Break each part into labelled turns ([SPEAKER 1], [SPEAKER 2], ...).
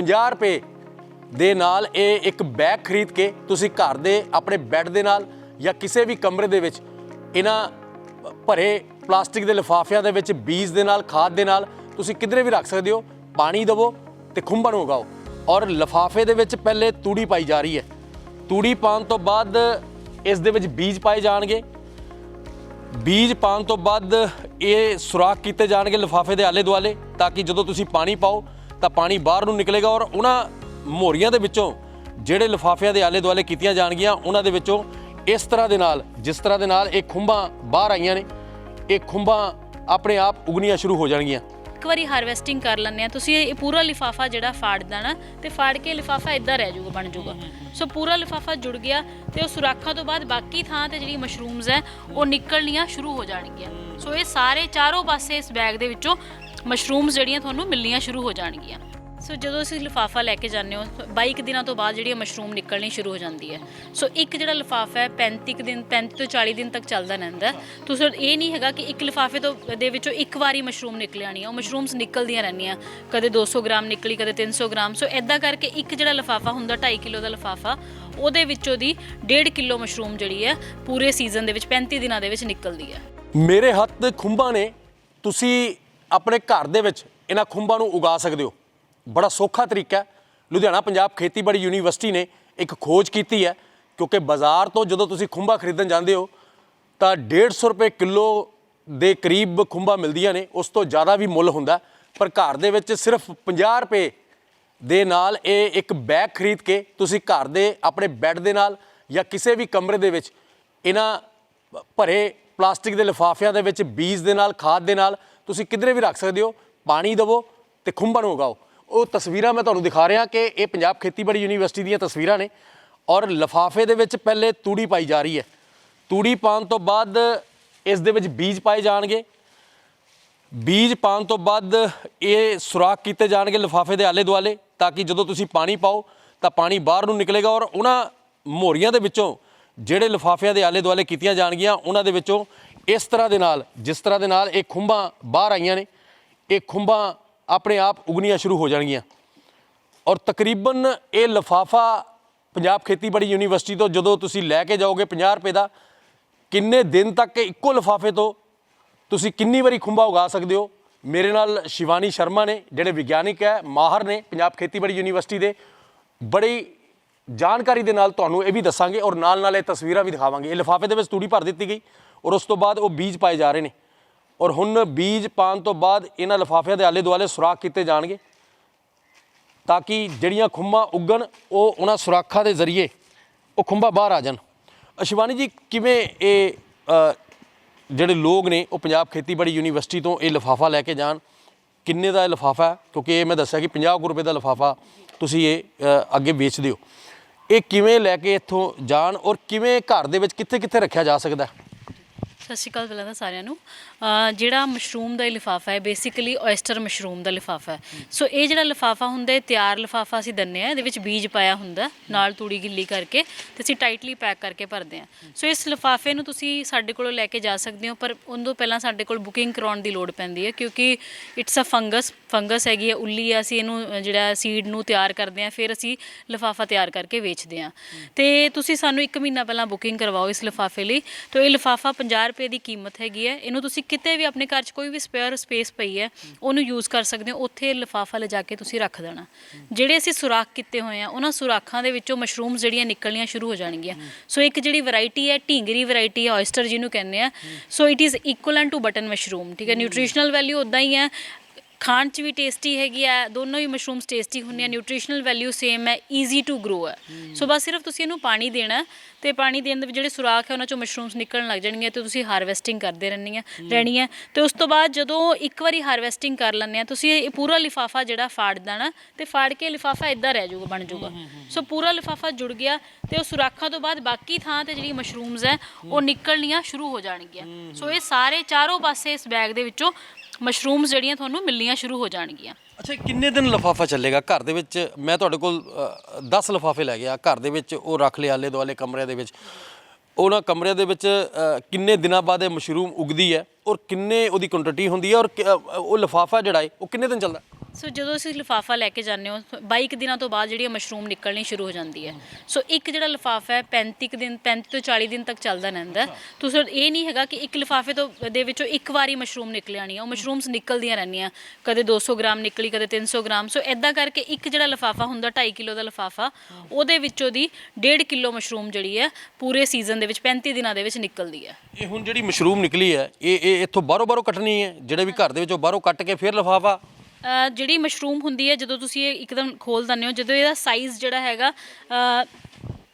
[SPEAKER 1] 50 ਰੁਪਏ ਦੇ ਨਾਲ ਇਹ ਇੱਕ ਬੈਗ ਖਰੀਦ ਕੇ ਤੁਸੀਂ ਘਰ ਦੇ ਆਪਣੇ ਬੈੱਡ ਦੇ ਨਾਲ ਜਾਂ ਕਿਸੇ ਵੀ ਕਮਰੇ ਦੇ ਵਿੱਚ ਇਹਨਾਂ ਭਰੇ ਪਲਾਸਟਿਕ ਦੇ ਲਿਫਾਫਿਆਂ ਦੇ ਵਿੱਚ ਬੀਜ ਦੇ ਨਾਲ, ਖਾਦ ਦੇ ਨਾਲ ਤੁਸੀਂ ਕਿਧਰੇ ਵੀ ਰੱਖ ਸਕਦੇ ਹੋ। ਪਾਣੀ ਦਿਵੋ ਤੇ ਖੁੰਭਾਂ ਉਗਾਓ। ਔਰ ਲਿਫਾਫੇ ਦੇ ਵਿੱਚ ਪਹਿਲੇ ਤੂੜੀ ਪਾਈ ਜਾ ਰਹੀ ਹੈ। ਤੂੜੀ ਪਾਉਣ ਤੋਂ ਬਾਅਦ ਇਸ ਦੇ ਵਿੱਚ ਬੀਜ ਪਾਏ ਜਾਣਗੇ। ਬੀਜ ਪਾਉਣ ਤੋਂ ਬਾਅਦ ਇਹ ਸੁਰਾਖ ਕੀਤੇ ਜਾਣਗੇ ਲਿਫਾਫੇ ਦੇ ਆਲੇ ਦੁਆਲੇ ਤਾਂ ਕਿ ਜਦੋਂ ਤੁਸੀਂ ਪਾਣੀ ਪਾਓ ਤਾਂ ਪਾਣੀ ਬਾਹਰ ਨੂੰ ਨਿਕਲੇਗਾ ਔਰ ਉਹਨਾਂ ਮੋਰੀਆਂ ਦੇ ਵਿੱਚੋਂ ਜਿਹੜੇ ਲਿਫਾਫਿਆਂ ਦੇ ਆਲੇ ਦੁਆਲੇ ਕੀਤੀਆਂ ਜਾਣਗੀਆਂ, ਉਹਨਾਂ ਦੇ ਵਿੱਚੋਂ ਇਸ ਤਰ੍ਹਾਂ ਦੇ ਨਾਲ, ਜਿਸ ਤਰ੍ਹਾਂ ਦੇ ਨਾਲ ਇਹ ਖੁੰਬਾਂ ਬਾਹਰ ਆਈਆਂ ਨੇ, ਇਹ ਖੁੰਬਾਂ ਆਪਣੇ ਆਪ ਉਗਣੀਆਂ ਸ਼ੁਰੂ ਹੋ ਜਾਣਗੀਆਂ।
[SPEAKER 2] ਇੱਕ ਵਾਰੀ ਹਾਰਵੈਸਟਿੰਗ ਕਰ ਲੈਂਦੇ ਆ ਤੁਸੀਂ ਇਹ ਪੂਰਾ ਲਿਫਾਫਾ ਜਿਹੜਾ ਫਾੜ ਦੇਣਾ ਤੇ ਫਾੜ ਕੇ ਲਿਫਾਫਾ ਇਦਾਂ ਰਹਿ ਜਾਊਗਾ, ਬਣ ਜਾਊਗਾ। ਸੋ ਪੂਰਾ ਲਿਫਾਫਾ ਜੁੜ ਗਿਆ ਤੇ ਉਹ ਸੁਰਾਖਾਂ ਤੋਂ ਬਾਅਦ ਬਾਕੀ ਥਾਂ ਤੇ ਜਿਹੜੀ ਮਸ਼ਰੂਮਸ ਹੈ, ਉਹ ਨਿਕਲਣੀਆਂ ਸ਼ੁਰੂ ਹੋ ਜਾਣਗੀਆਂ। ਸੋ ਇਹ ਸਾਰੇ ਚਾਰੋਂ ਪਾਸੇ ਇਸ ਬੈਗ ਦੇ ਵਿੱਚੋਂ ਮਸ਼ਰੂਮਸ ਜਿਹੜੀਆਂ ਤੁਹਾਨੂੰ ਮਿਲਣੀਆਂ ਸ਼ੁਰੂ ਹੋ ਜਾਣਗੀਆਂ। ਸੋ ਜਦੋਂ ਅਸੀਂ ਲਿਫਾਫਾ ਲੈ ਕੇ ਜਾਂਦੇ ਹੋ 22 ਕੁ ਦਿਨਾਂ ਤੋਂ ਬਾਅਦ ਜਿਹੜੀ ਮਸ਼ਰੂਮ ਨਿਕਲਣੀ ਸ਼ੁਰੂ ਹੋ ਜਾਂਦੀ ਹੈ। ਸੋ ਇੱਕ ਜਿਹੜਾ ਲਿਫਾਫਾ ਹੈ 35 ਕੁ ਦਿਨ 35 ਤੋਂ 40 ਦਿਨ ਤੱਕ ਚੱਲਦਾ ਰਹਿੰਦਾ ਤੁਸੀਂ ਇਹ ਨਹੀਂ ਹੈਗਾ ਕਿ ਇੱਕ ਲਿਫਾਫੇ ਤੋਂ ਦੇ ਵਿੱਚੋਂ ਇੱਕ ਵਾਰੀ ਮਸ਼ਰੂਮ ਨਿਕਲ ਆਣੀ ਹੈ। ਉਹ ਮਸ਼ਰੂਮਸ ਨਿਕਲਦੀਆਂ ਰਹਿੰਦੀਆਂ। ਕਦੇ 200 ਗ੍ਰਾਮ ਨਿਕਲੀ, ਕਦੇ 300 ਗ੍ਰਾਮ। ਸੋ ਐਦਾਂ ਕਰਕੇ ਇੱਕ ਜਿਹੜਾ ਲਿਫਾਫਾ ਹੁੰਦਾ 2.5 ਕਿਲੋ ਦਾ ਲਿਫਾਫਾ, ਉਹਦੇ ਵਿੱਚੋਂ ਦੀ 1.5 ਕਿਲੋ ਮਸ਼ਰੂਮ ਜਿਹੜੀ ਹੈ, ਪੂਰੇ ਸੀਜ਼ਨ ਦੇ ਵਿੱਚ 35 ਦਿਨਾਂ ਦੇ ਵਿੱਚ ਨਿਕਲਦੀ ਹੈ।
[SPEAKER 1] ਮੇਰੇ ਹੱਥ ਖੁੰਬਾਂ ਨੇ, ਤੁਸੀਂ ਆਪਣੇ ਘਰ ਦੇ ਵਿੱਚ ਇਹਨਾਂ ਖੁੰਬਾਂ ਨੂੰ ਉਗਾ ਸਕਦੇ ਹੋ। ਬੜਾ ਸੌਖਾ ਤਰੀਕਾ ਹੈ। ਲੁਧਿਆਣਾ ਪੰਜਾਬ ਖੇਤੀਬਾੜੀ ਯੂਨੀਵਰਸਿਟੀ ਨੇ ਇੱਕ ਖੋਜ ਕੀਤੀ ਹੈ ਕਿਉਂਕਿ ਬਾਜ਼ਾਰ ਤੋਂ ਜਦੋਂ ਤੁਸੀਂ ਖੁੰਬਾਂ ਖਰੀਦਣ ਜਾਂਦੇ ਹੋ, ਤਾਂ 150 ਰੁਪਏ ਕਿਲੋ ਦੇ ਕਰੀਬ ਖੁੰਬਾਂ ਮਿਲਦੀਆਂ ਨੇ। ਉਸ ਤੋਂ ਜ਼ਿਆਦਾ ਵੀ ਮੁੱਲ ਹੁੰਦਾ ਪਰ ਘਰ ਦੇ ਵਿੱਚ ਸਿਰਫ 50 ਰੁਪਏ ਦੇ ਨਾਲ ਇਹ ਇੱਕ ਬੈਗ ਖਰੀਦ ਕੇ ਤੁਸੀਂ ਘਰ ਦੇ ਆਪਣੇ ਬੈੱਡ ਦੇ ਨਾਲ ਜਾਂ ਕਿਸੇ ਵੀ ਕਮਰੇ ਦੇ ਵਿੱਚ ਇਹਨਾਂ ਭਰੇ ਪਲਾਸਟਿਕ ਦੇ ਲਿਫਾਫਿਆਂ ਦੇ ਵਿੱਚ ਬੀਜ ਦੇ ਨਾਲ, ਖਾਦ ਦੇ ਨਾਲ ਤੁਸੀਂ ਕਿਧਰੇ ਵੀ ਰੱਖ ਸਕਦੇ ਹੋ, ਪਾਣੀ ਦਿਵੋ ਤੇ ਖੁੰਭਾਂ ਨੂੰ ਉਗਾਓ। ਉਹ ਤਸਵੀਰਾਂ ਮੈਂ ਤੁਹਾਨੂੰ ਦਿਖਾ ਰਿਹਾ ਕਿ ਇਹ ਪੰਜਾਬ ਖੇਤੀਬਾੜੀ ਯੂਨੀਵਰਸਿਟੀ ਦੀਆਂ ਤਸਵੀਰਾਂ ਨੇ ਔਰ ਲਿਫਾਫੇ ਦੇ ਵਿੱਚ ਪਹਿਲੇ ਤੂੜੀ ਪਾਈ ਜਾ ਰਹੀ ਹੈ। ਤੂੜੀ ਪਾਉਣ ਤੋਂ ਬਾਅਦ ਇਸ ਦੇ ਵਿੱਚ ਬੀਜ ਪਾਏ ਜਾਣਗੇ। ਬੀਜ ਪਾਉਣ ਤੋਂ ਬਾਅਦ ਇਹ ਸੁਰਾਖ ਕੀਤੇ ਜਾਣਗੇ ਲਿਫਾਫੇ ਦੇ ਆਲੇ ਦੁਆਲੇ ਤਾਂ ਕਿ ਜਦੋਂ ਤੁਸੀਂ ਪਾਣੀ ਪਾਓ ਤਾਂ ਪਾਣੀ ਬਾਹਰ ਨੂੰ ਨਿਕਲੇਗਾ ਔਰ ਉਹਨਾਂ ਮੋਰੀਆਂ ਦੇ ਵਿੱਚੋਂ ਜਿਹੜੇ ਲਿਫਾਫਿਆਂ ਦੇ ਆਲੇ ਦੁਆਲੇ ਕੀਤੀਆਂ ਜਾਣਗੀਆਂ, ਉਹਨਾਂ ਦੇ ਵਿੱਚੋਂ ਇਸ ਤਰ੍ਹਾਂ ਦੇ ਨਾਲ, ਜਿਸ ਤਰ੍ਹਾਂ ਦੇ ਨਾਲ ਇਹ ਖੁੰਬਾਂ ਬਾਹਰ ਆਈਆਂ ਨੇ, ਇਹ ਖੁੰਬਾਂ ਆਪਣੇ ਆਪ ਉਗਣੀਆਂ ਸ਼ੁਰੂ ਹੋ ਜਾਣਗੀਆਂ। ਔਰ ਤਕਰੀਬਨ ਇਹ ਲਫਾਫਾ ਪੰਜਾਬ ਖੇਤੀਬਾੜੀ ਯੂਨੀਵਰਸਿਟੀ ਤੋਂ ਜਦੋਂ ਤੁਸੀਂ ਲੈ ਕੇ ਜਾਓਗੇ 50 ਰੁਪਏ ਦਾ, ਕਿੰਨੇ ਦਿਨ ਤੱਕ ਇੱਕੋ ਲਫਾਫੇ ਤੋਂ ਤੁਸੀਂ ਕਿੰਨੀ ਵਾਰੀ ਖੁੰਬਾ ਉਗਾ ਸਕਦੇ ਹੋ? ਮੇਰੇ ਨਾਲ ਸ਼ਿਵਾਨੀ ਸ਼ਰਮਾ ਨੇ, ਜਿਹੜੇ ਵਿਗਿਆਨਿਕ ਹੈ, ਮਾਹਰ ਨੇ ਪੰਜਾਬ ਖੇਤੀਬਾੜੀ ਯੂਨੀਵਰਸਿਟੀ ਦੇ, ਬੜੀ ਜਾਣਕਾਰੀ ਦੇ ਨਾਲ ਤੁਹਾਨੂੰ ਇਹ ਵੀ ਦੱਸਾਂਗੇ ਔਰ ਨਾਲ ਨਾਲ ਇਹ ਤਸਵੀਰਾਂ ਵੀ ਦਿਖਾਵਾਂਗੇ। ਇਹ ਲਿਫਾਫੇ ਦੇ ਵਿੱਚ ਤੂੜੀ ਭਰ ਦਿੱਤੀ ਗਈ। ਔਰ ਉਸ ਤੋਂ ਬਾਅਦ ਉਹ ਬੀਜ ਪਾਏ ਜਾ ਰਹੇ ਨੇ। ਔਰ ਹੁਣ ਬੀਜ ਪਾਉਣ ਤੋਂ ਬਾਅਦ ਇਹਨਾਂ ਲਿਫਾਫਿਆਂ ਦੇ ਆਲੇ ਦੁਆਲੇ ਸੁਰਾਖ ਕੀਤੇ ਜਾਣਗੇ ਤਾਂ ਕਿ ਜਿਹੜੀਆਂ ਖੁੰਬਾਂ ਉੱਗਣ, ਉਹ ਉਹਨਾਂ ਸੁਰਾਖਾਂ ਦੇ ਜ਼ਰੀਏ ਉਹ ਖੁੰਬਾਂ ਬਾਹਰ ਆ ਜਾਣ। ਅਸ਼ਵਾਨੀ ਜੀ, ਕਿਵੇਂ ਇਹ ਜਿਹੜੇ ਲੋਕ ਨੇ, ਉਹ ਪੰਜਾਬ ਖੇਤੀਬਾੜੀ ਯੂਨੀਵਰਸਿਟੀ ਤੋਂ ਇਹ ਲਿਫਾਫਾ ਲੈ ਕੇ ਜਾਣ? ਕਿੰਨੇ ਦਾ ਇਹ ਲਿਫਾਫਾ ਕਿਉਂਕਿ ਇਹ ਮੈਂ ਦੱਸਿਆ ਕਿ 50 ਕੁ ਰੁਪਏ ਦਾ ਲਿਫਾਫਾ ਤੁਸੀਂ ਇਹ ਅੱਗੇ ਵੇਚਦੇ ਹੋ ਇਹ ਕਿਵੇਂ ਲੈ ਕੇ ਇੱਥੋਂ ਜਾਣ ਔਰ ਕਿਵੇਂ ਘਰ ਦੇ ਵਿੱਚ ਕਿੱਥੇ ਕਿੱਥੇ ਰੱਖਿਆ ਜਾ ਸਕਦਾ ਹੈ?
[SPEAKER 2] ਸਤਿ ਸ਼੍ਰੀ ਅਕਾਲ ਪਹਿਲਾਂ ਤਾਂ ਸਾਰਿਆਂ ਨੂੰ। ਅਹ ਜਿਹੜਾ ਮਸ਼ਰੂਮ ਦਾ ਇਹ ਲਿਫਾਫਾ ਹੈ ਬੇਸਿਕਲੀ oyster ਮਸ਼ਰੂਮ ਦਾ ਲਿਫਾਫਾ ਹੈ। ਸੋ ਇਹ ਜਿਹੜਾ ਲਿਫਾਫਾ ਹੁੰਦਾ ਹੈ ਤਿਆਰ ਲਿਫਾਫਾ ਅਸੀਂ ਦਿੰਨੇ ਆ ਇਹਦੇ ਵਿੱਚ ਬੀਜ ਪਾਇਆ ਹੁੰਦਾ ਹੈ, ਨਾਲ ਤੂੜੀ ਗਿੱਲੀ ਕਰਕੇ ਤੇ ਅਸੀਂ ਟਾਈਟਲੀ ਪੈਕ ਕਰਕੇ ਭਰਦੇ ਆ ਸੋ ਇਸ ਲਿਫਾਫੇ ਨੂੰ ਤੁਸੀਂ ਸਾਡੇ ਕੋਲੋਂ ਲੈ ਕੇ ਜਾ ਸਕਦੇ ਹੋ ਪਰ ਉਹਨਾਂ ਤੋਂ ਪਹਿਲਾਂ ਸਾਡੇ ਕੋਲ ਬੁਕਿੰਗ ਕਰਾਉਣ ਦੀ ਲੋੜ ਪੈਂਦੀ ਹੈ ਕਿਉਂਕਿ ਇਟਸ ਅ ਫੰਗਸ ਫੰਗਸ ਹੈਗੀ ਹੈ ਉੱਲੀ ਆ ਅਸੀਂ ਇਹਨੂੰ ਅ, ਜਿਹੜਾ ਸੀਡ ਨੂੰ ਤਿਆਰ ਕਰਦੇ ਆ ਫਿਰ ਅਸੀਂ ਲਿਫਾਫਾ ਤਿਆਰ ਕਰਕੇ ਵੇਚਦੇ ਆ ਤੇ ਤੁਸੀਂ ਸਾਨੂੰ 1 ਮਹੀਨਾ ਪਹਿਲਾਂ ਬੁਕਿੰਗ ਕਰਵਾਓ ਇਸ ਲਿਫਾਫੇ ਲਈ। ਤਾਂ ਇਹ ਲਿਫਾਫਾ 50 ਰੁਪਏ ਦੀ ਕੀਮਤ ਹੈਗੀ ਹੈ। ਇਹਨੂੰ ਤੁਸੀਂ ਕਿਤੇ ਵੀ ਆਪਣੇ ਘਰ 'ਚ ਕੋਈ ਵੀ ਸਪੇਅਰ ਸਪੇਸ ਪਈ ਹੈ ਉਹਨੂੰ ਯੂਜ਼ ਕਰ ਸਕਦੇ ਹੋ। ਉੱਥੇ ਲਿਫਾਫਾ ਲਿਜਾ ਕੇ ਤੁਸੀਂ ਰੱਖ ਦੇਣਾ। ਜਿਹੜੇ ਅਸੀਂ ਸੁਰਾਖ ਕੀਤੇ ਹੋਏ ਆ ਉਹਨਾਂ ਸੁਰਾਖਾਂ ਦੇ ਵਿੱਚੋਂ ਮਸ਼ਰੂਮਸ ਜਿਹੜੀਆਂ ਨਿਕਲਣੀਆਂ ਸ਼ੁਰੂ ਹੋ ਜਾਣਗੀਆਂ। ਸੋ ਇੱਕ ਜਿਹੜੀ ਵੈਰਾਈਟੀ ਹੈ ਢੀਂਗਰੀ ਵੈਰਾਈਟੀ ਹੈ oyster ਜਿਹਨੂੰ ਕਹਿੰਦੇ ਆ। So it is equivalent to button mushroom ਠੀਕ ਹੈ? ਨਿਊਟ੍ਰੀਸ਼ਨਲ ਵੈਲਿਊ ਉਦਾਂ ਹੀ ਹੈ। ਖਾਣ ਚ ਵੀ ਟੇਸਟੀ ਹੈਗੀ ਆ ਦੋਨੋਂ ਹੀ ਮਸ਼ਰੂਮਸ ਟੇਸਟੀ ਹੁੰਦੀਆਂ ਨਿਊਟ੍ਰੀਸ਼ਨਲ ਵੈਲਿਊ ਸੇਮ ਹੈ ਈਜ਼ੀ ਟੂ ਗਰੋ ਹੈ। ਸੋ ਬਸ ਸਿਰਫ ਤੁਸੀਂ ਇਹਨੂੰ ਪਾਣੀ ਦੇਣਾ ਤੇ ਪਾਣੀ ਦੇਣ ਦੇ ਵਿੱਚ ਜਿਹੜੇ ਸੁਰਾਖ ਹੈ ਉਹਨਾਂ ਚੋਂ ਮਸ਼ਰੂਮਸ ਨਿਕਲਣ ਲੱਗ ਜਾਣਗੀਆਂ ਤੇ ਤੁਸੀਂ ਹਾਰਵੈਸਟਿੰਗ ਕਰਦੇ ਰਹਿਣੀ ਹੈ। ਰਹਿਣੀ ਹੈ। ਤੇ ਉਸ ਤੋਂ ਬਾਅਦ ਜਦੋਂ ਇੱਕ ਵਾਰੀ ਹਾਰਵੈਸਟਿੰਗ ਕਰ ਲੈਂਦੇ ਆ ਤੁਸੀਂ ਇਹ ਪੂਰਾ ਲਿਫਾਫਾ ਜਿਹੜਾ ਫਾੜ ਦੇਣਾ ਤੇ ਫਾੜ ਕੇ ਲਿਫਾਫਾ ਇਦਾਂ ਰਹਿ ਜਾਊਗਾ ਬਣ ਜਾਊਗਾ। ਸੋ ਪੂਰਾ ਲਿਫਾਫਾ ਜੁੜ ਗਿਆ ਤੇ ਉਹ ਸੁਰਾਖਾਂ ਤੋਂ ਬਾਅਦ ਬਾਕੀ ਥਾਂ ਤੇ ਜਿਹੜੀ ਮਸ਼ਰੂਮਸ ਹੈ ਉਹ ਨਿਕਲਣੀਆਂ ਸ਼ੁਰੂ ਹੋ ਜਾਣਗੀਆਂ। ਸੋ ਇਹ ਸਾਰੇ ਚਾਰੋਂ ਪਾਸੇ ਇਸ ਬੈਗ ਦੇ ਵਿੱਚੋਂ ਮਸ਼ਰੂਮਸ ਜਿਹੜੀਆਂ ਤੁਹਾਨੂੰ ਮਿਲਣੀਆਂ ਸ਼ੁਰੂ ਹੋ ਜਾਣਗੀਆਂ।
[SPEAKER 1] ਅੱਛਾ ਕਿੰਨੇ ਦਿਨ ਲਫਾਫਾ ਚੱਲੇਗਾ? ਘਰ ਦੇ ਵਿੱਚ, ਮੈਂ ਤੁਹਾਡੇ ਕੋਲ 10 ਲਫਾਫੇ ਲੈ ਗਿਆ। ਘਰ ਦੇ ਵਿੱਚ ਉਹ ਰੱਖ ਲਿਆ ਆਲੇ ਦੁਆਲੇ ਕਮਰਿਆਂ ਦੇ ਵਿੱਚ। ਉਹਨਾਂ ਕਮਰਿਆਂ ਦੇ ਵਿੱਚ ਕਿੰਨੇ ਦਿਨਾਂ ਬਾਅਦ ਇਹ ਮਸ਼ਰੂਮ ਉਗਦੀ ਹੈ ਔਰ ਕਿੰਨੇ ਉਹਦੀ ਕੁਆਂਟੀਟੀ ਹੁੰਦੀ ਹੈ ਔਰ ਕਿ- ਉਹ ਲਫਾਫਾ ਜਿਹੜਾ ਹੈ, ਉਹ ਕਿੰਨੇ ਦਿਨ ਚੱਲਦਾ?
[SPEAKER 2] ਸੋ ਜਦੋਂ ਅਸੀਂ ਲਿਫਾਫਾ ਲੈ ਕੇ ਜਾਂਦੇ ਹੋ 22 ਕੁ ਦਿਨਾਂ ਤੋਂ ਬਾਅਦ ਜਿਹੜੀ ਇਹ ਮਸ਼ਰੂਮ ਨਿਕਲਣੀ ਸ਼ੁਰੂ ਹੋ ਜਾਂਦੀ ਹੈ। ਸੋ ਇੱਕ ਜਿਹੜਾ ਲਿਫਾਫਾ ਹੈ 35 ਕੁ ਦਿਨ 35 ਤੋਂ 40 ਦਿਨ ਤੱਕ ਚੱਲਦਾ ਰਹਿੰਦਾ। ਤੁਸੀਂ ਇਹ ਨਹੀਂ ਹੈਗਾ ਕਿ ਇੱਕ ਲਿਫਾਫੇ ਤੋਂ ਦੇ ਵਿੱਚੋਂ ਇੱਕ ਵਾਰੀ ਮਸ਼ਰੂਮ ਨਿਕਲ ਆਣੀ ਹੈ। ਉਹ ਮਸ਼ਰੂਮਸ ਨਿਕਲਦੀਆਂ ਰਹਿੰਦੀਆਂ ਕਦੇ 200 ਗ੍ਰਾਮ ਨਿਕਲੀ ਕਦੇ 300 ਗ੍ਰਾਮ। ਸੋ ਐਦਾਂ ਕਰਕੇ ਇੱਕ ਜਿਹੜਾ ਲਿਫਾਫਾ ਹੁੰਦਾ 2.5 ਕਿਲੋ ਦਾ ਲਿਫਾਫਾ ਉਹਦੇ ਵਿੱਚੋਂ ਦੀ 1.5 ਕਿਲੋ ਮਸ਼ਰੂਮ ਜਿਹੜੀ ਹੈ ਪੂਰੇ ਸੀਜ਼ਨ ਦੇ ਵਿੱਚ 35 ਦਿਨਾਂ ਦੇ ਵਿੱਚ ਨਿਕਲਦੀ ਹੈ।
[SPEAKER 1] ਇਹ ਹੁਣ ਜਿਹੜੀ ਮਸ਼ਰੂਮ ਨਿਕਲੀ ਹੈ ਇਹ ਇਹ ਇੱਥੋਂ ਬਾਹਰੋਂ ਬਾਹਰੋਂ ਕੱਟਣੀ ਹੈ। ਜਿਹੜੇ ਵੀ ਘਰ ਦੇ ਵਿੱਚੋਂ ਬਾਹਰੋਂ ਕੱਟ ਕੇ ਫਿਰ ਲਿਫਾਫਾ?
[SPEAKER 2] ਜਿਹੜੀ ਮਸ਼ਰੂਮ ਹੁੰਦੀ ਹੈ ਜਦੋਂ ਤੁਸੀਂ ਇਹ ਇੱਕਦਮ ਖੋਲ ਦਿੰਦੇ ਹੋ ਜਦੋਂ ਇਹਦਾ ਸਾਈਜ਼ ਜਿਹੜਾ ਹੈਗਾ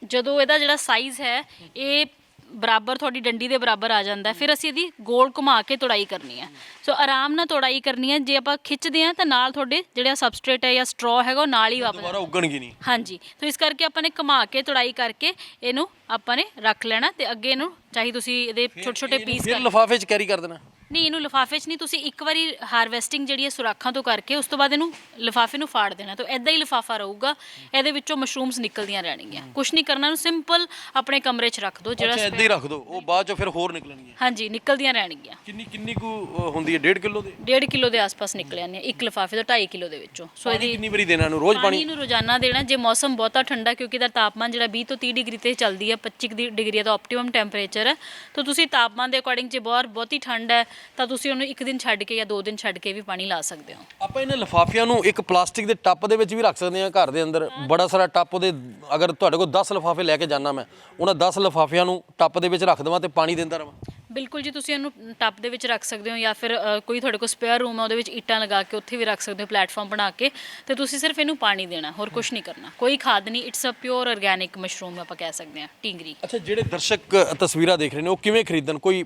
[SPEAKER 2] ਜਦੋਂ ਇਹਦਾ ਜਿਹੜਾ ਸਾਈਜ਼ ਹੈ ਇਹ ਬਰਾਬਰ ਤੁਹਾਡੀ ਡੰਡੀ ਦੇ ਬਰਾਬਰ ਆ ਜਾਂਦਾ ਫਿਰ ਅਸੀਂ ਇਹਦੀ ਗੋਲ ਘੁਮਾ ਕੇ ਤੋੜਾਈ ਕਰਨੀ ਹੈ। ਸੋ ਆਰਾਮ ਨਾਲ ਤੋੜਾਈ ਕਰਨੀ ਹੈ। ਜੇ ਆਪਾਂ ਖਿੱਚਦੇ ਹਾਂ ਤਾਂ ਨਾਲ ਤੁਹਾਡੇ ਜਿਹੜਾ ਸਬਸਟ੍ਰੇਟ ਹੈ ਜਾਂ ਸਟ੍ਰੋ ਹੈਗਾ ਉਹ ਨਾਲ ਹੀ ਵਾਪਸ
[SPEAKER 1] ਦੁਬਾਰਾ ਉੱਗਣਗੀ ਨਹੀਂ।
[SPEAKER 2] ਹਾਂਜੀ। ਤਾਂ ਇਸ ਕਰਕੇ ਆਪਾਂ ਨੇ ਘੁਮਾ ਕੇ ਤੋੜਾਈ ਕਰਕੇ ਇਹਨੂੰ ਆਪਾਂ ਨੇ ਰੱਖ ਲੈਣਾ ਤੇ ਅੱਗੇ ਇਹਨੂੰ ਚਾਹੀ ਤੁਸੀਂ ਇਹਦੇ ਛੋਟੇ ਛੋਟੇ ਪੀਸ
[SPEAKER 1] ਫਿਰ
[SPEAKER 2] ਕਰ
[SPEAKER 1] ਲਿਫਾਫੇ 'ਚ ਕੈਰੀ ਕਰ ਦੇਣਾ।
[SPEAKER 2] ਨਹੀਂ ਇਹਨੂੰ ਲਿਫਾਫੇ 'ਚ ਨਹੀਂ ਤੁਸੀਂ ਇੱਕ ਵਾਰੀ ਹਾਰਵੈਸਟਿੰਗ ਜਿਹੜੀ ਹੈ ਸੁਰਾਖਾਂ ਤੋਂ ਕਰਕੇ ਉਸ ਤੋਂ ਬਾਅਦ ਇਹਨੂੰ ਲਿਫਾਫੇ ਨੂੰ ਫਾੜ ਦੇਣਾ। ਤਾਂ ਐਦਾਂ ਹੀ ਲਿਫਾਫਾ ਰਹੂਗਾ ਇਹਦੇ ਵਿੱਚੋਂ ਮਸ਼ਰੂਮਸ ਨਿਕਲਦੀਆਂ ਰਹਿਣਗੀਆਂ। ਕੁਝ ਨਹੀਂ ਕਰਨਾ ਇਹਨੂੰ ਸਿੰਪਲ ਆਪਣੇ ਕਮਰੇ 'ਚ ਰੱਖ ਦਿਓ
[SPEAKER 1] ਅੱਛਾ
[SPEAKER 2] ਜਿਹੜਾ
[SPEAKER 1] ਇੱਦਾਂ ਹੀ ਰੱਖ ਦਿਓ ਉਹ ਬਾਅਦ 'ਚੋਂ ਫਿਰ ਹੋਰ ਨਿਕਲਣਗੇ
[SPEAKER 2] ਹਾਂਜੀ ਨਿਕਲਦੀਆਂ ਰਹਿਣਗੀਆਂ।
[SPEAKER 1] ਕਿੰਨੀ ਕਿੰਨੀ ਕੁ ਅ, ਹੁੰਦੀ ਹੈ? 1.5 ਕਿਲੋ ਦੇ?
[SPEAKER 2] 1.5 ਕਿਲੋ ਦੇ ਆਸ-ਪਾਸ ਨਿਕਲ ਜਾਂਦੀਆਂ ਇੱਕ ਲਿਫਾਫੇ ਤੋਂ 2.5 ਕਿਲੋ ਦੇ ਵਿੱਚੋਂ। ਸੋ
[SPEAKER 1] ਪਾਣੀ
[SPEAKER 2] ਇਹਦੀ
[SPEAKER 1] ਕਿੰਨੀ ਵਾਰੀ ਦੇਣਾ ਇਹਨੂੰ? ਰੋਜ਼
[SPEAKER 2] ਪਾਣੀ?
[SPEAKER 1] ਪਾਣੀ
[SPEAKER 2] ਨੂੰ ਰੋਜ਼ਾਨਾ ਦੇਣਾ ਜੇ ਮੌਸਮ ਬਹੁਤਾ ਠੰਡਾ ਕਿਉਂਕਿ ਇਹਦਾ ਤਾਪਮਾਨ ਜਿਹੜਾ 20 ਤੋਂ 30 ਡਿਗਰੀ ਤੇ ਚੱਲਦੀ ਹੈ 25 ਕੁ ਦੀ- ਡਿਗਰੀ ਦਾ ਆਪਟੀਮਮ ਟੈਂਪਰੇਚਰ ਹੈ। ਤਾਂ ਤੁਸੀਂ ਤਾਪਮਾਨ ਦੇ ਅਕੋਰਡਿੰਗ ਜੇ ਬਹੁਤ ਬਹੁਤੀ ਠੰਡ ਹੈ ਤਾਂ ਤੁਸੀਂ ਉਹਨੂੰ ਇੱਕ ਦਿਨ ਛੱਡ ਕੇ ਜਾਂ ਦੋ ਦਿਨ ਛੱਡ ਕੇ ਵੀ ਪਾਣੀ ਲਾ ਸਕਦੇ ਹੋ।
[SPEAKER 1] ਆਪਾਂ ਇਹਨਾਂ ਲਿਫਾਫਿਆਂ ਨੂੰ ਇੱਕ ਪਲਾਸਟਿਕ ਦੇ ਟੱਪ ਦੇ ਵਿੱਚ ਵੀ ਰੱਖ ਸਕਦੇ ਹਾਂ ਘਰ ਦੇ ਅੰਦਰ। ਬੜਾ ਸਾਰਾ ਟੱਪ ਉਹਦੇ ਅਗਰ ਤੁਹਾਡੇ ਕੋਲ 10 ਲਿਫਾਫੇ ਲੈ ਕੇ ਜਾਣਾ ਮੈਂ ਉਹਨਾਂ 10 ਲਿਫਾਫਿਆਂ ਨੂੰ ਟੱਪ ਦੇ ਵਿੱਚ ਰੱਖ ਦੇਵਾਂ ਤੇ ਪਾਣੀ ਦਿੰਦਾ ਰਵਾਂ।
[SPEAKER 2] ਬਿਲਕੁਲ ਜੀ ਤੁਸੀਂ ਇਹਨੂੰ ਟੱਬ ਦੇ ਵਿੱਚ ਰੱਖ ਸਕਦੇ ਹੋ ਜਾਂ ਫਿਰ ਅ, ਕੋਈ ਤੁਹਾਡੇ ਕੋਲ ਸਪੇਅਰ ਰੂਮ ਹੈ ਉਹਦੇ ਵਿੱਚ ਇੱਟਾਂ ਲਗਾ ਕੇ ਉੱਥੇ ਵੀ ਰੱਖ ਸਕਦੇ ਹੋ ਪਲੇਟਫਾਰਮ ਬਣਾ ਕੇ। ਤੇ ਤੁਸੀਂ ਸਿਰਫ ਇਹਨੂੰ ਪਾਣੀ ਦੇਣਾ ਹੋਰ ਕੁਝ ਨਹੀਂ ਕਰਨਾ। ਕੋਈ ਖਾਦ ਨਹੀਂ it's a pure organic mushroom ਆਪਾਂ ਕਹਿ ਸਕਦੇ ਹਾਂ ਟਿੰਗਰੀ
[SPEAKER 1] ਅੱਛਾ ਜਿਹੜੇ ਦਰਸ਼ਕ ਤਸਵੀਰਾਂ ਦੇਖ ਰਹੇ ਨੇ ਉਹ ਕਿਵੇਂ ਖਰੀਦਣ? ਕੋਈ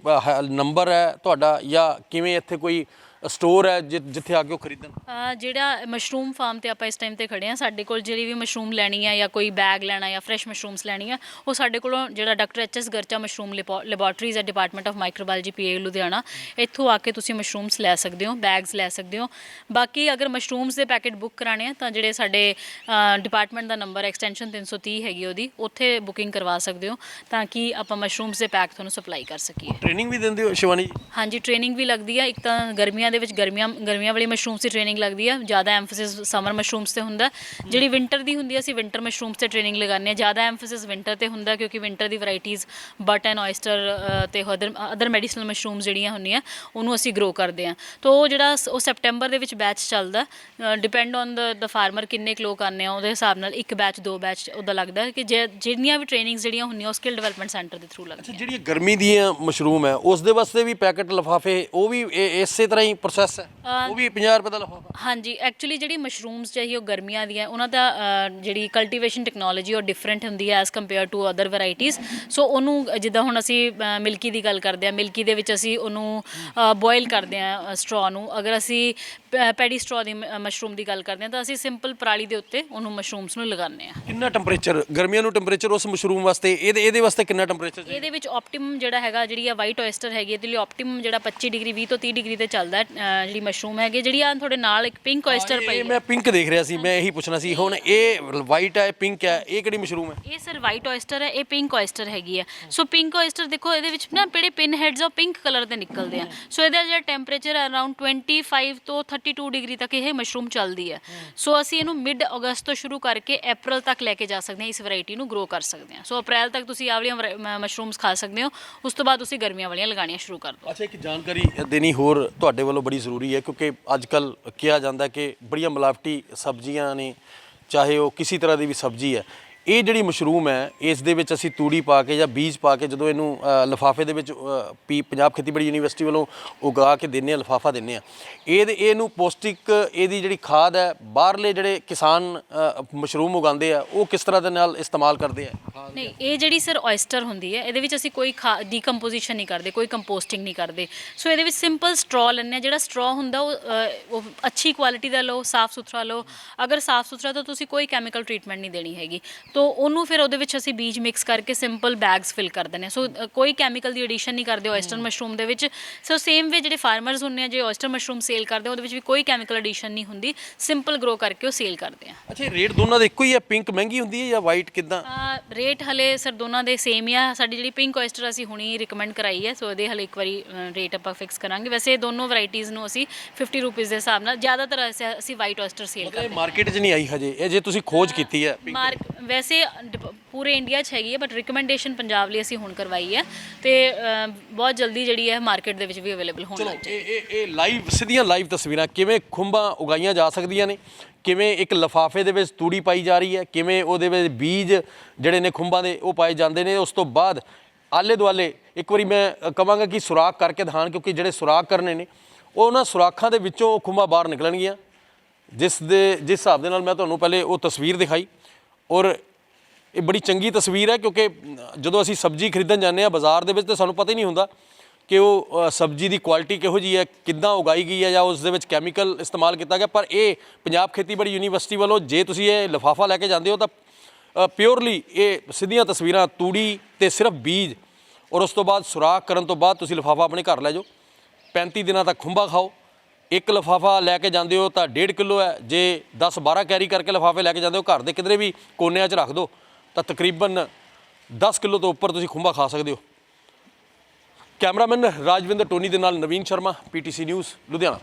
[SPEAKER 1] ਨੰਬਰ ਹੈ ਤੁਹਾਡਾ ਜਾਂ ਕਿਵੇਂ ਇੱਥੇ ਕੋਈ ਸਟੋਰ ਹੈ ਜਿ- ਜਿੱਥੇ ਆ ਕੇ ਉਹ ਖਰੀਦਣ?
[SPEAKER 2] ਜਿਹੜਾ ਮਸ਼ਰੂਮ ਫਾਰਮ ਤੇ ਆਪਾਂ ਇਸ ਟਾਈਮ ਤੇ ਖੜੇ ਆ ਸਾਡੇ ਕੋਲ ਜਿਹੜੀ ਵੀ ਮਸ਼ਰੂਮ ਲੈਣੀ ਆ ਜਾਂ ਕੋਈ ਬੈਗ ਲੈਣਾ ਜਾਂ ਫਰੈਸ਼ ਮਸ਼ਰੂਮਸ ਲੈਣੀ ਆ ਉਹ ਸਾਡੇ ਕੋਲੋਂ ਜਿਹੜਾ doctor H S Garcha mushroom laboratories at department of microbiology PA Ludhiana ਇੱਥੋਂ ਆ ਕੇ ਤੁਸੀਂ ਮਸ਼ਰੂਮਸ ਲੈ ਸਕਦੇ ਹੋ ਬੈਗਸ ਲੈ ਸਕਦੇ ਹੋ। ਬਾਕੀ ਅਗਰ ਮਸ਼ਰੂਮਸ ਦੇ ਪੈਕੇਟ ਬੁੱਕ ਕਰਾਣੇ ਆ ਤਾਂ ਜਿਹੜੇ ਸਾਡੇ ਡਿਪਾਰਟਮੈਂਟ ਦਾ ਨੰਬਰ ਐਕਸਟੈਂਸ਼ਨ 330 ਹੈਗੀ ਉਹਦੀ ਉੱਥੇ ਬੁਕਿੰਗ ਕਰਵਾ ਸਕਦੇ ਹੋ ਤਾਂ ਕਿ ਆਪਾਂ ਮਸ਼ਰੂਮਸ ਦੇ ਪੈਕ ਤੁਹਾਨੂੰ ਸਪਲਾਈ ਕਰ ਸਕੀਏ।
[SPEAKER 1] ਟ੍ਰੇਨਿੰਗ ਵੀ ਦਿੰਦੇ ਹੋ ਸ਼ਿਵਾਨੀ ਜੀ?
[SPEAKER 2] ਹਾਂਜੀ ਟ੍ਰੇਨਿੰਗ ਵੀ ਲੱਗਦੀ ਆ ਇੱਕ ਤਾਂ ਗਰਮੀਆਂ ਦੇ ਵਿੱਚ ਗਰਮੀਆਂ ਗਰਮੀਆਂ ਵਾਲੀ ਮਸ਼ਰੂਮਸ ਦੀ ਟ੍ਰੇਨਿੰਗ ਲੱਗਦੀ ਆ ਜ਼ਿਆਦਾ ਐਮਫੈਸਿਸ ਸਮਰ ਮਸ਼ਰੂਮਸ ਤੇ ਹੁੰਦਾ। ਜਿਹੜੀ ਵਿੰਟਰ ਦੀ ਹੁੰਦੀ ਆ ਅਸੀਂ ਵਿੰਟਰ ਮਸ਼ਰੂਮਸ ਤੇ ਟ੍ਰੇਨਿੰਗ ਲਗਾਉਂਦੇ ਆ। ਜ਼ਿਆਦਾ ਐਮਫੈਸਿਸ ਵਿੰਟਰ ਤੇ ਹੁੰਦਾ ਕਿਉਂਕਿ ਵਿੰਟਰ ਦੀ ਵੈਰਾਈਟੀਆਂ ਬਟ ਐਂਡ oyster ਅ, ਤੇ ਅਦਰ ਅਦਰ ਮੈਡੀਸਨਲ ਮਸ਼ਰੂਮਸ ਜਿਹੜੀਆਂ ਹੁੰਦੀਆਂ ਉਹਨੂੰ ਅਸੀਂ ਗਰੋ ਕਰਦੇ ਆ। ਤਾਂ ਉਹ ਜਿਹੜਾ ਸ- ਉਹ ਸੈਪਟੈਂਬਰ ਦੇ ਵਿੱਚ ਬੈਚ ਚੱਲਦਾ। Depend on the the farmer ਕਿੰਨੇ ਕੁ ਲੋਕ ਆਉਂਦੇ ਆ ਉਹਦੇ ਹਿਸਾਬ ਨਾਲ ਇੱਕ ਬੈਚ ਦੋ ਬੈਚ ਉਹਦਾ ਲੱਗਦਾ ਕਿ ਜੇ ਜਿੰਨੀਆਂ ਵੀ ਟ੍ਰੇਨਿੰਗਸ ਜਿਹੜੀਆਂ ਹੁੰਦੀਆਂ ਉਹ ਸਕਿੱਲ ਡਿਵੈਲਪਮੈਂਟ ਸੈਂਟਰ ਦੇ ਥਰੂ ਲੱਗਦੀਆਂ।
[SPEAKER 1] ਜਿਹੜੀ ਗਰਮੀ ਦੀਆਂ ਮਸ਼ਰੂਮ ਹੈ ਉਸ ਦੇ ਵਾਸਤੇ ਵੀ ਪੈਕੇਟ ਲਿਫਾਫੇ ਉਹ ਵੀ ਇਹ- ਇਸੇ ਤਰ੍ਹਾਂ ਹੀ ਪ੍ਰੋਸੈਸ ਹੈ ਉਹ ਵੀ 50 ਰੁਪਏ ਦਾ ਲਿਫਾਫਾ
[SPEAKER 2] ਹਾਂਜੀ ਐਕਚੁਅਲੀ ਜਿਹੜੀ ਮਸ਼ਰੂਮਸ ਚਾਹੀਏ ਉਹ ਗਰਮੀਆਂ ਦੀਆਂ ਉਹਨਾਂ ਦਾ ਅ, ਜਿਹੜੀ ਕਲਟੀਵੇਸ਼ਨ ਟੈਕਨੋਲੋਜੀ ਉਹ ਡਿਫਰੈਂਟ ਹੁੰਦੀ ਹੈ ਐਸ ਕੰਪੇਅਰ ਟੂ ਅਦਰ ਵੈਰਾਈਟੀਆਂ ਸੋ ਉਹਨੂੰ ਜਿੱਦਾਂ ਹੁਣ ਅਸੀਂ ਮਿਲਕੀ ਦੀ ਗੱਲ ਕਰਦੇ ਆ ਮਿਲਕੀ ਦੇ ਵਿੱਚ ਅਸੀਂ ਉਹਨੂੰ ਬੋਇਲ ਕਰਦੇ ਆ ਸਟ੍ਰੋ ਨੂੰ। ਅਗਰ ਅਸੀਂ ਪੈਡੀ ਸਟ੍ਰੋ ਦੀ ਮਸ਼ਰੂਮ ਦੀ ਗੱਲ ਕਰਦੇ ਆ ਤਾਂ ਅਸੀਂ ਸਿੰਪਲ ਪਰਾਲੀ ਦੇ ਉੱਤੇ ਉਹਨੂੰ ਮਸ਼ਰੂਮਸ ਨੂੰ ਲਗਾਉਂਦੇ ਆ
[SPEAKER 1] ਕਿੰਨਾ ਟੈਂਪਰੇਚਰ ਗਰਮੀਆਂ ਨੂੰ ਟੈਂਪਰੇਚਰ ਉਸ ਮਸ਼ਰੂਮ ਵਾਸਤੇ ਇਹਦੇ ਇਹਦੇ ਵਾਸਤੇ ਕਿੰਨਾ ਟੈਂਪਰੇਚਰ
[SPEAKER 2] ਇਹਦੇ ਵਿੱਚ ਆਪਟੀਮਮ ਜਿਹੜਾ ਹੈਗਾ ਜਿਹੜੀ ਆ ਵਾਈਟ oyster ਹੈਗੀ ਇਹਦੇ ਲਈ ਆਪਟੀਮਮ ਜਿਹੜਾ 25 ਡਿਗਰੀ 20 ਤੋਂ 30 ਡਿਗਰੀ ਤੇ ਚੱਲਦਾ ਹੈ, ਅ, ਜਿਹੜੀ ਮਸ਼ਰੂਮ ਹੈਗੀ ਜਿਹੜੀ ਆ ਤੁਹਾਡੇ ਨਾਲ ਇੱਕ ਪਿੰਕ oyster ਪਈ
[SPEAKER 1] ਇਹ ਮੈਂ ਪਿੰਕ ਦੇਖ ਰਿਹਾ ਸੀ ਮੈਂ ਇਹੀ ਪੁੱਛਣਾ ਸੀ ਹੁਣ ਇਹ ਵਾਈਟ ਹੈ ਪਿੰਕ ਹੈ ਇਹ ਕਿਹੜੀ ਮਸ਼ਰੂਮ ਹੈ?
[SPEAKER 2] ਇਹ ਸਰ ਵਾਈਟ oyster ਹੈ ਇਹ ਪਿੰਕ oyster ਹੈਗੀ ਹੈ। ਸੋ ਪਿੰਕ oyster ਦੇਖੋ ਇਹਦੇ ਵਿੱਚ ਨਾ ਜਿਹੜੇ ਪਿਨ ਹੈਡਸ ਆ ਪਿੰਕ ਕਲਰ ਦੇ ਨਿਕਲਦੇ ਆ। ਸੋ ਇਹਦਾ ਜਿਹੜਾ ਟੈਂਪਰੇਚਰ ਅਰਾਊਂਡ 25 ਤੋਂ 32 ਡਿਗਰੀ ਤੱਕ ਇਹ ਮਸ਼ਰੂਮ ਚੱਲਦੀ ਹੈ। ਸੋ ਅਸੀਂ ਇਹਨੂੰ ਮਿਡ ਅਗਸਤ ਤੋਂ ਸ਼ੁਰੂ ਕਰਕੇ ਅਪ੍ਰੈਲ ਤੱਕ ਲੈ ਕੇ ਜਾ ਸਕਦੇ ਹਾਂ ਇਸ ਵੈਰਾਈਟੀ ਨੂੰ ਗਰੋ ਕਰ ਸਕਦੇ ਹਾਂ। ਸੋ ਅਪ੍ਰੈਲ ਤੱਕ ਤੁਸੀਂ ਆਹ ਵਾਲੀਆਂ ਮਸ਼ਰੂਮਸ ਖਾ ਸਕਦੇ ਹੋ। ਉਸ ਤੋਂ ਬਾਅਦ ਤੁਸੀਂ ਗਰਮੀਆਂ ਵਾਲੀਆਂ ਲਗਾਉਣੀਆਂ ਸ਼ੁਰੂ ਕਰ ਦਿਓ।
[SPEAKER 1] ਅੱਛਾ ਇੱਕ ਜਾਣਕਾਰੀ ਦੇਣੀ ਹੋਰ ਤੁਹਾਡੇ ਵੱਲੋਂ ਬੜੀ ਜ਼ਰੂਰੀ ਹੈ, ਕਿਉਂਕਿ ਅੱਜ ਕੱਲ ਕਿਹਾ ਜਾਂਦਾ ਕਿ ਬੜੀਆਂ ਮਿਲਾਵਟੀ ਸਬਜ਼ੀਆਂ ਨੇ, ਚਾਹੇ ਉਹ ਕਿਸੇ ਤਰ੍ਹਾਂ ਦੀ ਵੀ ਸਬਜ਼ੀ ਹੈ ਇਹ ਜਿਹੜੀ ਮਸ਼ਰੂਮ ਹੈ ਇਸ ਦੇ ਵਿੱਚ ਅਸੀਂ ਤੂੜੀ ਪਾ ਕੇ ਜਾਂ ਬੀਜ ਪਾ ਕੇ ਜਦੋਂ ਇਹਨੂੰ ਅ, ਲਿਫਾਫੇ ਦੇ ਵਿੱਚ ਪੀ ਪੰਜਾਬ ਖੇਤੀਬਾੜੀ ਯੂਨੀਵਰਸਿਟੀ ਵੱਲੋਂ ਉਗਾ ਕੇ ਦਿੰਨੇ ਆ ਲਿਫਾਫਾ ਦਿੰਨੇ ਆ ਇਹਦੇ ਇਹਨੂੰ ਪੌਸ਼ਟਿਕ ਇਹਦੀ ਜਿਹੜੀ ਖਾਦ ਹੈ ਬਾਹਰਲੇ ਜਿਹੜੇ ਕਿਸਾਨ ਮਸ਼ਰੂਮ ਉਗਾਉਂਦੇ ਆ ਉਹ ਕਿਸ ਤਰ੍ਹਾਂ ਦੇ ਨਾਲ ਇਸਤੇਮਾਲ ਕਰਦੇ ਆ?
[SPEAKER 2] ਨਹੀਂ ਇਹ ਜਿਹੜੀ ਸਰ oyster ਹੁੰਦੀ ਹੈ ਇਹਦੇ ਵਿੱਚ ਅਸੀਂ ਕੋਈ ਡੀਕੰਪੋਜੀਸ਼ਨ ਨਹੀਂ ਕਰਦੇ ਕੋਈ ਕੰਪੋਸਟਿੰਗ ਨਹੀਂ ਕਰਦੇ। ਸੋ ਇਹਦੇ ਵਿੱਚ ਸਿੰਪਲ ਸਟ੍ਰੋ ਲੈਂਦੇ ਹਾਂ ਜਿਹੜਾ ਸਟ੍ਰੋ ਹੁੰਦਾ ਉਹ ਉਹ ਅੱਛੀ ਕੁਆਲਿਟੀ ਦਾ ਲਓ ਸਾਫ਼ ਸੁਥਰਾ ਲਓ। ਅਗਰ ਸਾਫ਼ ਸੁਥਰਾ ਤਾਂ ਤੁਸੀਂ ਕੋਈ ਕੈਮੀਕਲ ਟ੍ਰੀਟਮੈਂਟ ਨਹੀਂ ਦੇਣੀ ਹੈਗੀ। ਤੋਂ ਉਹਨੂੰ ਫਿਰ ਉਹਦੇ ਵਿੱਚ ਅਸੀਂ ਬੀਜ ਮਿਕਸ ਕਰਕੇ ਸਿੰਪਲ ਬੈਗਸ ਫਿਲ ਕਰ ਦਿੰਦੇ ਹਾਂ। ਸੋ ਕੋਈ ਕੈਮੀਕਲ ਦੀ ਐਡੀਸ਼ਨ ਨਹੀਂ ਕਰਦੇ oyster ਮਸ਼ਰੂਮ ਦੇ ਵਿੱਚ। ਸੋ ਸੇਮ ਵੇ ਜਿਹੜੇ ਫਾਰਮਰਸ ਹੁੰਦੇ ਆ ਜੇ oyster ਮਸ਼ਰੂਮ ਸੇਲ ਕਰਦੇ ਆ ਉਹਦੇ ਵਿੱਚ ਵੀ ਕੋਈ ਕੈਮੀਕਲ ਐਡੀਸ਼ਨ ਨਹੀਂ ਹੁੰਦੀ। ਸਿੰਪਲ ਗਰੋ ਕਰਕੇ ਉਹ ਸੇਲ ਕਰਦੇ ਆ।
[SPEAKER 1] ਅੱਛਾ ਰੇਟ ਦੋਨਾਂ ਦਾ ਇੱਕੋ ਹੀ ਹੈ ਪਿੰਕ ਮਹਿੰਗੀ ਹੁੰਦੀ ਹੈ ਜਾਂ ਵਾਈਟ ਕਿਦਾਂ?
[SPEAKER 2] ਰੇਟ ਹਲੇ ਸਰ ਦੋਨਾਂ ਦੇ ਸੇਮ ਹੀ ਆ। ਸਾਡੀ ਜਿਹੜੀ ਪਿੰਕ oyster ਅਸੀਂ ਹੁਣੀ ਰਿਕਮੈਂਡ ਕਰਾਈ ਹੈ ਸੋ ਇਹਦੇ ਹਲੇ ਇੱਕ ਵਾਰੀ ਰੇਟ ਆਪਾਂ ਫਿਕਸ ਕਰਾਂਗੇ। ਵੈਸੇ ਦੋਨੋਂ ਵੈਰਾਈਟੀਆਂ ਨੂੰ ਅਸੀਂ 50 ਰੁਪਏ ਦੇ ਹਿਸਾਬ ਨਾਲ ਜ਼ਿਆਦਾਤਰ ਅਸੀਂ- ਵਾਈਟ oyster ਸੇਲ ਕਰਦੇ
[SPEAKER 1] ਇਹ ਮਾਰਕੀਟ 'ਚ ਨਹੀਂ ਆਈ ਹਜੇ। ਇਹ ਜੇ ਤੁਸੀਂ ਖੋਜ ਕੀਤੀ ਹੈ
[SPEAKER 2] ਮਾਰਕ ਵੈਸੇ ਡਿਪ- ਪੂਰੇ ਇੰਡੀਆ 'ਚ ਹੈਗੀ ਹੈ ਬਟ ਰਿਕਮੈਂਡੇਸ਼ਨ ਪੰਜਾਬ ਲਈ ਅਸੀਂ ਹੁਣ ਕਰਵਾਈ ਹੈ ਤੇ ਅ, ਬਹੁਤ ਜਲਦੀ ਜਿਹੜੀ ਹੈ ਮਾਰਕੀਟ ਦੇ ਵਿੱਚ ਵੀ ਅਵੇਲੇਬਲ ਹੋਣ
[SPEAKER 1] ਚਲੋ
[SPEAKER 2] ਲੱਗ
[SPEAKER 1] ਇਹ ਇਹ ਇਹ ਲਾਈਵ ਸਿੱਧੀਆਂ ਲਾਈਵ ਤਸਵੀਰਾਂ ਕਿਵੇਂ ਖੁੰਬਾਂ ਉਗਾਈਆਂ ਜਾ ਸਕਦੀਆਂ ਨੇ ਕਿਵੇਂ ਇੱਕ ਲਫਾਫੇ ਦੇ ਵਿੱਚ ਤੂੜੀ ਪਾਈ ਜਾ ਰਹੀ ਹੈ ਕਿਵੇਂ ਉਹਦੇ ਵਿੱਚ ਬੀਜ ਜਿਹੜੇ ਨੇ ਖੁੰਬਾਂ ਦੇ ਉਹ ਪਾਏ ਜਾਂਦੇ ਨੇ ਉਸ ਤੋਂ ਬਾਅਦ ਆਲੇ ਦੁਆਲੇ ਇੱਕ ਵਾਰੀ ਮੈਂ ਅ, ਕਵਾਂਗਾ ਕਿ ਸੁਰਾਖ ਕਰਕੇ ਦਿਖਾਣ ਕਿਉਂਕਿ ਜਿਹੜੇ ਸੁਰਾਖ ਕਰਨੇ ਨੇ ਉਹ ਉਹਨਾਂ ਸੁਰਾਖਾਂ ਦੇ ਵਿੱਚੋਂ ਉਹ ਖੁੰਬਾਂ ਬਾਹਰ ਨਿਕਲਣਗੀਆਂ। ਜਿਸ ਦੇ ਜਿਸ ਹਿਸਾਬ ਦੇ ਨਾਲ ਮੈਂ ਤੁਹਾਨੂੰ ਪਹਿਲੇ ਉਹ ਤਸਵੀਰ ਦਿਖਾਈ ਔਰ ਇਹ ਬੜੀ ਚੰਗੀ ਤਸਵੀਰ ਹੈ ਕਿਉਂਕਿ ਜਦੋਂ ਅਸੀਂ ਸਬਜ਼ੀ ਖਰੀਦਣ ਜਾਂਦੇ ਆ ਬਾਜ਼ਾਰ ਦੇ ਵਿੱਚ ਤੇ ਸਾਨੂੰ ਪਤਾ ਹੀ ਨਹੀਂ ਹੁੰਦਾ ਕਿ ਉਹ ਸਬਜ਼ੀ ਦੀ ਕੁਆਲਿਟੀ ਕਿਹੋ ਜੀ ਹੈ, ਕਿੱਦਾਂ ਉਗਾਈ ਗਈ ਹੈ ਜਾਂ ਉਸ ਦੇ ਵਿੱਚ ਕੈਮੀਕਲ ਇਸਤੇਮਾਲ ਕੀਤਾ ਗਿਆ। ਪਰ ਇਹ ਪੰਜਾਬ ਖੇਤੀਬਾੜੀ ਯੂਨੀਵਰਸਿਟੀ ਵੱਲੋਂ ਜੇ ਤੁਸੀਂ ਇਹ ਲਿਫਾਫਾ ਲੈ ਕੇ ਜਾਂਦੇ ਹੋ ਤਾਂ ਪਿਓਰਲੀ ਇਹ ਸਿੱਧੀਆਂ ਤਸਵੀਰਾਂ ਤੂੜੀ ਤੇ ਸਿਰਫ ਬੀਜ ਔਰ ਉਸ ਤੋਂ ਬਾਅਦ ਸੁਰਾਖ ਕਰਨ ਤੋਂ ਬਾਅਦ ਤੁਸੀਂ ਲਿਫਾਫਾ ਆਪਣੇ ਘਰ ਲੈ ਜਾਓ। 35 ਦਿਨਾਂ ਤੱਕ ਖੁੰਬਾ ਖਾਓ। ਇੱਕ ਲਫਾਫਾ ਲੈ ਕੇ ਜਾਂਦੇ ਹੋ ਤਾਂ 1.5 ਕਿਲੋ ਹੈ। ਜੇ 10 12 ਕੈਰੀ ਕਰਕੇ ਲਫਾਫੇ ਲੈ ਕੇ ਜਾਂਦੇ ਹੋ, ਘਰ ਦੇ ਕਿਧਰੇ ਵੀ ਕੋਨਿਆਂ 'ਚ ਰੱਖ ਦਿਓ ਤਾਂ ਤਕਰੀਬਨ 10 ਕਿਲੋ ਤੋਂ ਉੱਪਰ ਤੁਸੀਂ ਖੁੰਬਾ ਖਾ ਸਕਦੇ ਹੋ। ਕੈਮਰਾਮੈਨ ਰਾਜਵਿੰਦਰ ਟੋਨੀ ਦੇ ਨਾਲ ਨਵੀਨ ਸ਼ਰਮਾ, ਪੀਟੀਸੀ ਨਿਊਜ਼, ਲੁਧਿਆਣਾ।